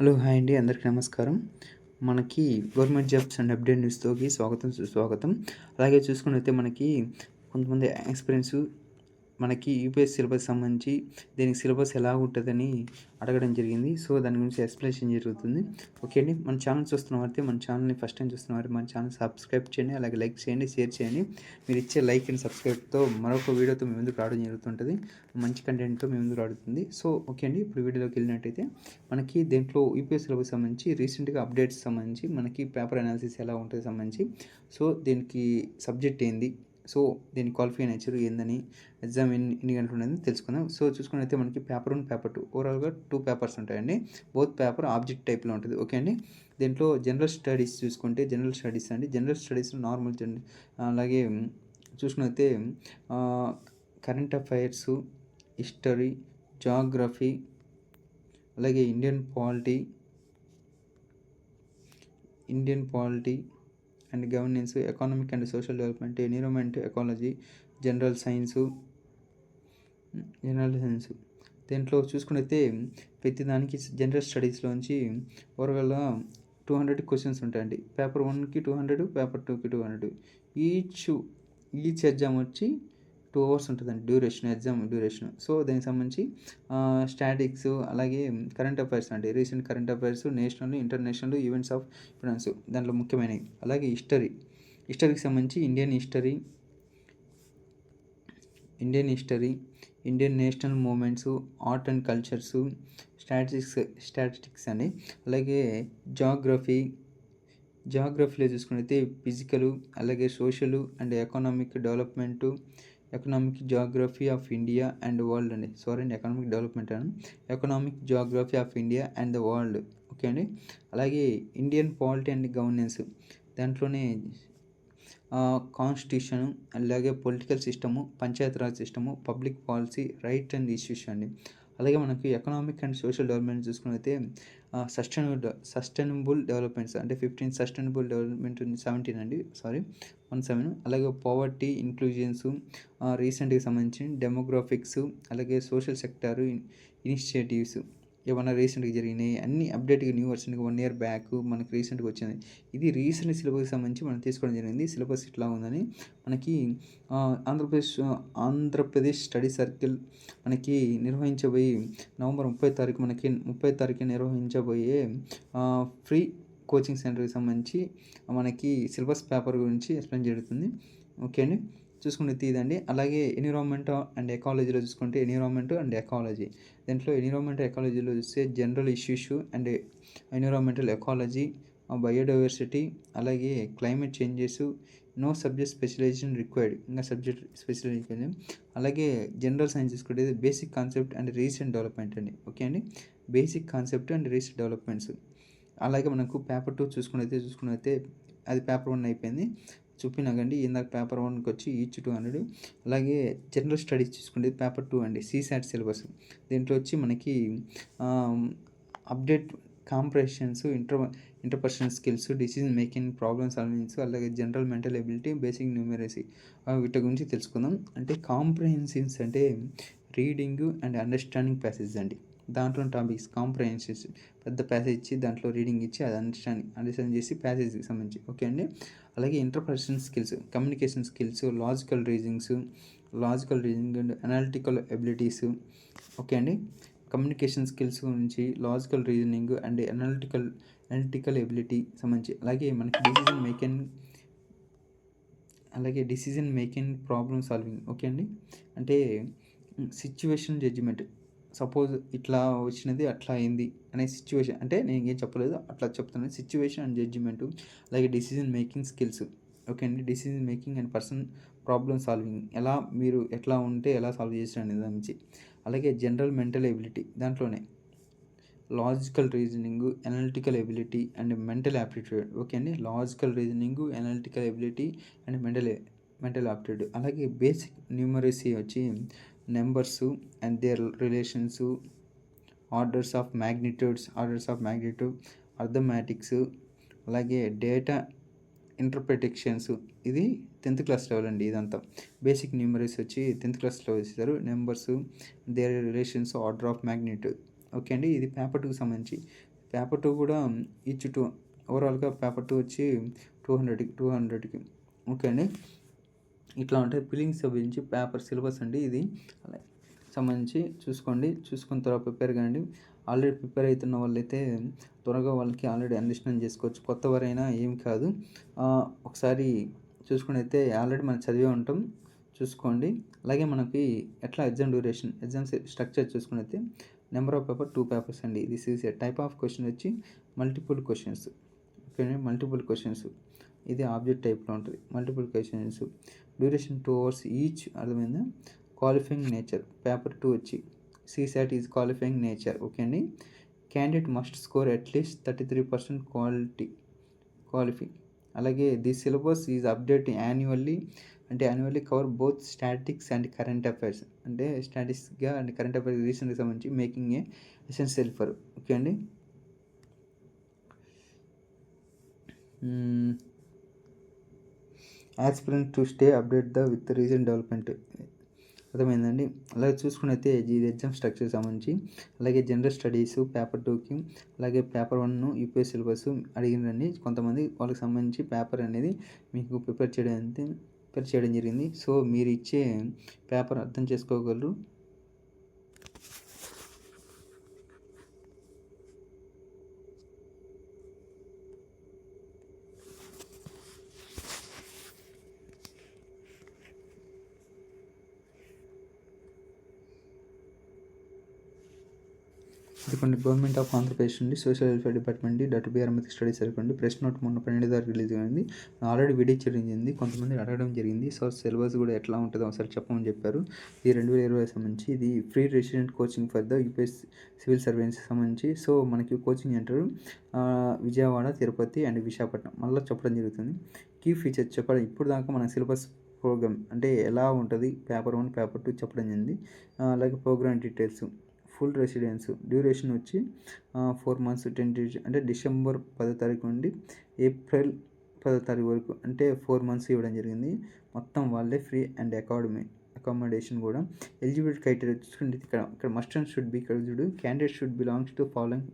Hello hi అండి. అందరికీ నమస్కారం. మనకి గవర్నమెంట్ జాబ్స్ అండ్ అప్డేట్ న్యూస్లోకి స్వాగతం సుస్వాగతం. అలాగే చూసుకున్నైతే మనకి కొంతమంది ఎక్స్పీరియన్స్ మనకి యూపీఎస్ సిలబస్ సంబంధించి దీనికి సిలబస్ ఎలా ఉంటుందని అడగడం జరిగింది. సో దాని గురించి ఎక్స్ప్లెనేషన్ జరుగుతుంది. ఓకే అండి. మన ఛానల్ చూస్తున్న వారితే మన ఛానల్ని ఫస్ట్ టైం చూస్తున్న వారు మన ఛానల్ సబ్స్క్రైబ్ చేయండి. అలాగే లైక్ చేయండి షేర్ చేయండి. మీరు ఇచ్చే లైక్ అండ్ సబ్స్క్రైబ్తో మరొక వీడియోతో మీ ముందుకు రావడం జరుగుతుంటుంది. మంచి కంటెంట్తో మీ ముందుకు రాడుతుంది సో ఓకే అండి. ఇప్పుడు వీడియోలోకి వెళ్ళినట్టయితే మనకి దీంట్లో యూపీఎస్ సిలబస్ సంబంధించి రీసెంట్గా అప్డేట్స్ సంబంధించి మనకి పేపర్ అనాలిసిస్ ఎలా ఉంటుంది సంబంధించి. సో దీనికి సబ్జెక్ట్ ఏంది? సో దీని క్వాలిఫై నేచర్ ఏందని ఎగ్జామ్ ఎన్ని ఎన్ని గంటలు ఉన్నది తెలుసుకుందాం. సో చూసుకున్నైతే మనకి పేపర్ వన్ పేపర్ టూ. ఓవరాల్గా టూ పేపర్స్ ఉంటాయండి. బోత్ పేపర్ ఆబ్జెక్ట్ టైప్లో ఉంటుంది. ఓకే అండి? దీంట్లో జనరల్ స్టడీస్ చూసుకుంటే జనరల్ స్టడీస్ అండి. జనరల్ స్టడీస్ నార్మల్ అలాగే చూసుకున్నైతే కరెంట్ అఫైర్స్ హిస్టరీ జాగ్రఫీ అలాగే Indian polity Indian polity and governance economic and social development environment ecology general science general science. దీంట్లో చూసుకున్నైతే ప్రతిదానికి జనరల్ స్టడీస్లోంచి ఓవరాల్ టూ హండ్రెడ్ క్వశ్చన్స్ ఉంటాయండి. పేపర్ వన్కి టూ హండ్రెడ్ పేపర్ టూకి two hundred each each exam వచ్చి two hours ఉంటుందండి duration exam duration. So దానికి సంబంధించి స్టాటిక్స్ అలాగే కరెంట్ అఫైర్స్ అండి. Recent current affairs national international events of finance దాంట్లో ముఖ్యమైనవి. అలాగే హిస్టరీ. హిస్టరీకి సంబంధించి Indian history Indian history Indian national movements art and cultures statistics statistics అండి. అలాగే జాగ్రఫీ జాగ్రఫీలో చూసుకున్నైతే ఫిజికల్ అలాగే social and economic development economic geography of India and world అండి. సారీ అండి ఎకనామిక్ డెవలప్మెంట్ అని. Economic geography of India and the world okay అండి? అలాగే ఇండియన్ పాలిటీ అండ్ గవర్నెన్స్ దాంట్లోనే కాన్స్టిట్యూషన్ అలాగే political system Panchayati Raj system public policy right and issues అండి. అలాగే మనకి ఎకనామిక్ అండ్ సోషల్ డెవలప్మెంట్ చూసుకున్నైతే సస్టైనబుల్ సస్టైనబుల్ డెవలప్మెంట్స్ అంటే ఫిఫ్టీన్ సస్టైనబుల్ డెవలప్మెంట్ సెవెంటీన్ అండి సారీ వన్ సెవెన్ అలాగే పవర్టీ ఇంక్లూజన్స్ రీసెంట్గా సంబంధించి డెమోగ్రాఫిక్స్ అలాగే సోషల్ సెక్టారు ఇనిషియేటివ్స్ ఏమన్నా రీసెంట్గా జరిగినాయి అన్ని అప్డేట్గా న్యూ వర్షన్గా వన్ ఇయర్ బ్యాక్ మనకి రీసెంట్గా వచ్చింది. ఇది రీసెంట్ సిలబస్కి సంబంధించి మనం తీసుకోవడం జరిగింది. సిలబస్ ఇట్లా ఉందని మనకి ఆంధ్రప్రదేశ్ ఆంధ్రప్రదేశ్ స్టడీ సర్కిల్ మనకి నిర్వహించబోయి నవంబర్ ముప్పై తారీఖు మనకి ముప్పై తారీఖు నిర్వహించబోయే ఫ్రీ కోచింగ్ సెంటర్కి సంబంధించి మనకి సిలబస్ పేపర్ గురించి ఎక్స్ప్లెయిన్ జరుగుతుంది. ఓకే అండి? చూసుకుంటే తీదండి. అలాగే ఎన్విరాన్మెంట్ అండ్ ఎకాలజీలో చూసుకుంటే ఎన్విరాన్మెంట్ అండ్ ఎకాలజీ. దీంట్లో ఎన్విరాన్మెంట్ ఎకాలజీలో చూస్తే general issues and environmental ecology biodiversity అలాగే climate changes. No subject specialization required. ఇంకా సబ్జెక్ట్ స్పెషలైజేషన్ అలాగే జనరల్ సైన్స్ చూసుకుంటే basic concept and recent development అండి. ఓకే అండి? Basic concept and recent developments. అలాగే మనకు పేపర్ టూ చూసుకున్నైతే చూసుకున్నైతే అది పేపర్ వన్ అయిపోయింది. చూపినాకండి ఇందాక పేపర్ వన్కి వచ్చి ఈచ్ టూ హండ్రెడ్. అలాగే జనరల్ స్టడీస్ చూసుకుంటే పేపర్ టూ అండి సీసాట్ సిలబస్. దీంట్లో వచ్చి మనకి update comprehensions inter interpersonal skills decision making problem solvings అలాగే general mental ability basic numeracy. వీటి గురించి తెలుసుకుందాం. అంటే కాంప్రహెన్సివ్స్ అంటే రీడింగ్ అండ్ అండర్స్టాండింగ్ ప్యాసేజ్ అండి. దాంట్లో టాపిక్స్ కాంప్రహెన్సెస్ పెద్ద ప్యాసేజ్ ఇచ్చి దాంట్లో రీడింగ్ ఇచ్చి అది అండర్స్టాండింగ్ అండర్స్టాండ్ చేసి ప్యాసేజ్కి సంబంధించి. ఓకే అండి? అలాగే interpersonal skills communication skills logical reasonings logical reasoning and analytical abilities okay అండి? కమ్యూనికేషన్ స్కిల్స్ గురించి logical reasoning and analytical analytical ability సంబంధించి. అలాగే మనకి డిసిజన్ మేకింగ్ అలాగే decision making problem solving okay అండి? అంటే సిచ్యువేషన్ జడ్జిమెంట్ సపోజ్ ఇట్లా వచ్చినది అట్లా అయింది అనే సిచ్యువేషన్ అంటే నేను ఏం చెప్పలేదు అట్లా చెప్తున్నాను. సిచ్యువేషన్ అండ్ జడ్జిమెంట్ అలాగే డిసిజన్ మేకింగ్ స్కిల్స్ ఓకే అండి? Decision making and person problem solving ఎలా మీరు ఎట్లా ఉంటే ఎలా సాల్వ్ చేసిన అనే దాని నుంచి అలాగే జనరల్ మెంటల్ ఎబిలిటీ దాంట్లోనే logical reasoning analytical ability and mental aptitude okay అండి? Logical reasoning analytical ability and mental mental aptitude అలాగే బేసిక్ న్యూమరసీ వచ్చి numbers and their relations orders of magnitudes orders of magnitude arithmetics అలాగే data interpretations. ఇది tenth class level అండి ఇదంతా. Basic numeracy వచ్చి tenth క్లాస్లో ఇస్తారు numbers their relations order of magnitude okay అండి ఇది పేపర్ టూకి సంబంధించి. పేపర్ టూ కూడా ఈచ్ టూ ఓవరాల్గా పేపర్ టూ వచ్చి టూ హండ్రెడ్కి టూ హండ్రెడ్కి. ఓకే అండి. ఇట్లా ఉంటాయి. ఫిలింగ్స్ గురించి పేపర్ సిలబస్ అండి ఇది. సంబంధించి చూసుకోండి. చూసుకున్న తర్వాత ప్రిపేర్ కాండి ఆల్రెడీ ప్రిపేర్ అవుతున్న వాళ్ళైతే త్వరగా వాళ్ళకి ఆల్రెడీ అండర్స్టాండ్ చేసుకోవచ్చు. కొత్త వారైనా ఏం కాదు. ఒకసారి చూసుకుని అయితే ఆల్రెడీ మనం చదివే ఉంటాం. చూసుకోండి. అలాగే మనకి ఎట్లా ఎగ్జామ్ డ్యూరేషన్ ఎగ్జామ్స్ స్ట్రక్చర్ చూసుకుని అయితే number of paper two papers అండి. This is type of question వచ్చి multiple questions. Okay multiple questions. ఇది ఆబ్జెక్ట్ టైప్లో ఉంటుంది. Multiple questions duration two hours each అర్థమైందా? క్వాలిఫైయింగ్ నేచర్ పేపర్ టూ వచ్చి CSAT is qualifying nature okay అండి. Candidate must score at least thirty three percent quality qualify అలాగే the syllabus is update annually అంటే annually cover both statics and current affairs అంటే స్టాటిక్స్గా and current affairs రీసెంట్గా సంబంధించి making a essential for okay అండి. Aspirant to stay update the with recent development. అర్థమైందండి? అలాగే చూసుకున్నైతే ఇది ఎగ్జామ్ స్ట్రక్చర్ సంబంధించి అలాగే జనరల్ స్టడీస్ పేపర్ టూకి అలాగే పేపర్ వన్ యూపీఎస్ సిలబస్ అడిగినండి కొంతమంది వాళ్ళకి సంబంధించి పేపర్ అనేది మీకు ప్రిపేర్ చేయడం ప్రిపేర్ చేయడం జరిగింది. సో మీరు ఇచ్చే పేపర్ అర్థం చేసుకోగలరు. ఇదిగోండి గవర్నమెంట్ ఆఫ్ ఆంధ్రప్రదేశ్ నుండి social welfare department doctor BR Ambedkar studies సరికండి press note మొన్న పన్నెండు తారీఖు రిలీజ్ అయింది. ఆల్రెడీ వీడియో జరిగింది. కొంతమంది అడగడం జరిగింది. సో సిలబస్ కూడా ఎట్లా ఉంటుందో ఒకసారి చెప్పమని చెప్పారు. ఇది రెండు వేల ఇరవై సంబంధించి ఇది free resident coaching for the UPSC civil service సంబంధించి. సో మనకి coaching centre Vijayawada Tirupati and Visakhapatnam మళ్ళీ చెప్పడం జరుగుతుంది. కీ ఫీచర్స్ చెప్పడం ఇప్పుడు దాకా మన సిలబస్ ప్రోగ్రామ్ అంటే ఎలా ఉంటుంది? పేపర్ వన్ పేపర్ టూ చెప్పడం జరిగింది. అలాగే programme details full residence duration వచ్చి ఫోర్ మంత్స్ టెన్ డేస్ అంటే డిసెంబర్ పదో తారీఖు నుండి ఏప్రిల్ పదో తారీఖు వరకు అంటే ఫోర్ మంత్స్ ఇవ్వడం జరిగింది. మొత్తం వాళ్ళే ఫ్రీ అండ్ అకాడమీ అకామిడేషన్ కూడా. ఎలిజిబిలిటీ క్రైటీరియా చూసుకుంటే ఇక్కడ ఇక్కడ మస్ట్ అండ్ షుడ్ బి ఇక్కడ చూడు. Candidate should belongs to following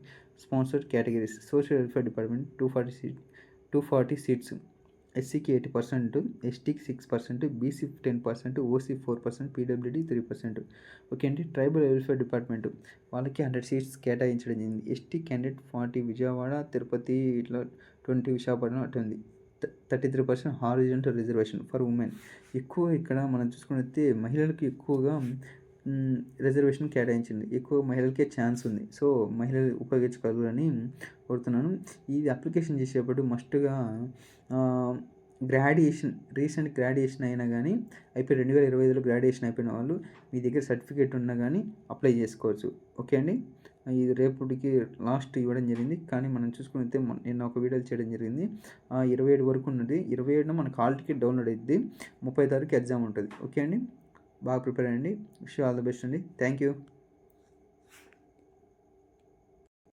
sponsored categories social welfare department two forty seat two forty seats ఎస్సీకి eight percent ఎస్టీకి six percent BC ten percent OC four percent PWD three percent. Okay అండి tribal welfare department వాళ్ళకి hundred seats కేటాయించడం జరిగింది. ST candidate forty Vijayawada Tirupati ఇట్లా twenty Visakhapatnam అటుంది thirty three percent horizontal reservation for women. ఎక్కువ ఇక్కడ మనం చూసుకున్నట్టే మహిళలకు ఎక్కువగా రిజర్వేషన్ కేటాయించింది. ఎక్కువ మహిళలకే ఛాన్స్ ఉంది. సో మహిళలు ఉపయోగించగలరని కోరుతున్నాను. ఇది అప్లికేషన్ చేసేటప్పుడు మస్ట్గా గ్రాడ్యుయేషన్ రీసెంట్ గ్రాడ్యుయేషన్ అయినా కానీ అయిపోయి రెండు వేల ఇరవై ఐదులో గ్రాడ్యుయేషన్ అయిపోయిన వాళ్ళు మీ దగ్గర సర్టిఫికేట్ ఉన్నా కానీ అప్లై చేసుకోవచ్చు. ఓకే అండి? ఇది రేపటికి లాస్ట్ ఇవ్వడం జరిగింది. కానీ మనం చూసుకుంటే నిన్న ఒక వీడియో చేయడం జరిగింది. ఇరవై ఏడు వరకు ఉన్నది. ఇరవై ఏడున మనకు హాల్ టికెట్ డౌన్లోడ్ అయింది ముప్పై తారీఖు ఎగ్జామ్ ఉంటుంది. ఓకే అండి? బాగా ప్రిపేర్ అయ్యండి. విష్ ఆల్ ద బెస్ట్ అండి. Thank you.